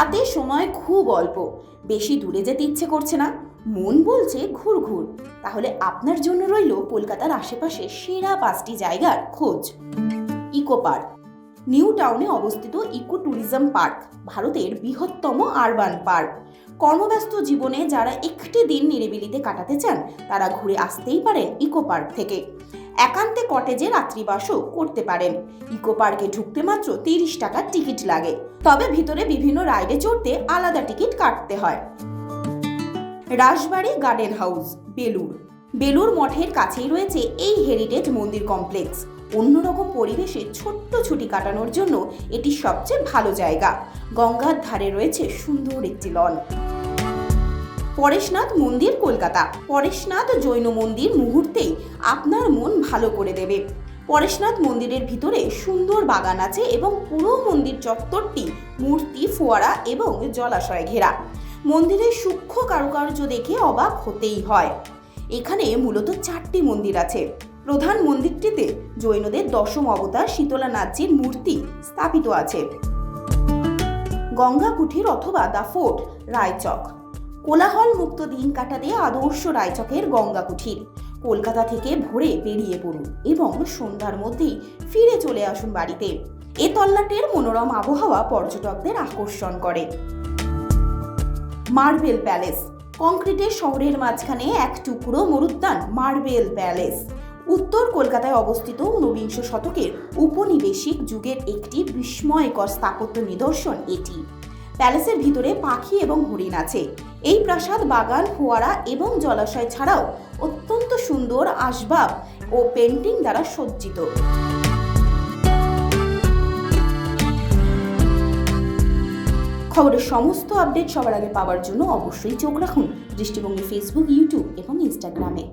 হাতে সময় খুব অল্প। বেশি দূরে যেতে ইচ্ছে করছে না। মন বলছে ঘুর ঘুর। তাহলে আপনার জন্য রইল কলকাতার আশেপাশে সেরা পাঁচটি জায়গার খোঁজ। Eco park. নিউ টাউনে অবস্থিত ইকো ট্যুরিজম পার্ক, ভারতের বৃহত্তম আরবান পার্ক। কর্মব্যস্ত জীবনে যারা একটি দিন নিরিবিলিতে কাটাতে চান, তারা ঘুরে আসতেই পারেন ইকো পার্ক থেকে। একান্তে কটেজে রাত্রিবাসও করতে পারেন। ইকো পার্কে ঢুকতে মাত্র তিরিশ টাকার টিকিট লাগে। তবে ভিতরে বিভিন্ন রাইডে চড়তে আলাদা টিকিট কাটতে হয়। রাসবাড়ি গার্ডেন হাউস বেলুর বেলুর মঠের কাছেই রয়েছে এই হেরিটেজ মন্দির কমপ্লেক্স। অন্যরকম পরিবেশে ছোট্ট ছুটি কাটানোর জন্য এটি সবচেয়ে ভালো জায়গা। গঙ্গার ধারে রয়েছে সুন্দর একটি লন। পরেশনাথ মন্দির কলকাতা। পরেশনাথ জৈন মন্দির মুহূর্তেই আপনার মন ভালো করে দেবে। পরেশনাথ মন্দিরের ভিতরে সুন্দর বাগান আছে এবং পুরো মন্দির চত্বরটি মূর্তি, ফোয়ারা এবং জলাশয়ে ঘেরা। মন্দিরের সূক্ষ্ম কারুকার্য দেখে অবাক হতেই হয়। এখানে মূলত চারটি মন্দির আছে। প্রধান মন্দিরটিতে জৈনদের দশম অবতার শীতলানাথজির মূর্তি স্থাপিত আছে। গঙ্গা কুঠির অথবা দ্য ফোর্ট রায়চক। কোলাহল মুক্ত দিন কাটাতে আদর্শ রায়চকের গঙ্গা কুঠির কলকাতা থেকে ভোরে বেরিয়ে পড়ুন এবং সন্ধ্যার মধ্যেই ফিরে চলে আসুন বাড়িতে। এ তল্লাটের মনোরম আবহাওয়া পর্যটকদের আকর্ষণ করে। Marble palace. কংক্রিটের শহরের মাঝখানে এক টুকরো মরুদ্যান মার্বেল প্যালেস। উত্তর কলকাতায় অবস্থিত ঊনবিংশ শতকের উপনিবেশিক যুগের একটি বিস্ময়কর স্থাপত্য নিদর্শন এটি। প্যালেসের ভিতরে পাখি এবং হরিণ আছে। এই প্রাসাদ, বাগান, ফোয়ারা এবং জলাশয় ছাড়াও অত্যন্ত সুন্দর আসবাব ও পেন্টিং দ্বারা সজ্জিত। খবরের সমস্ত আপডেট সবার আগে পাওয়ার জন্য অবশ্যই চোখ রাখুন দৃষ্টিভঙ্গি ফেসবুক ইউটিউব এবং ইনস্টাগ্রামে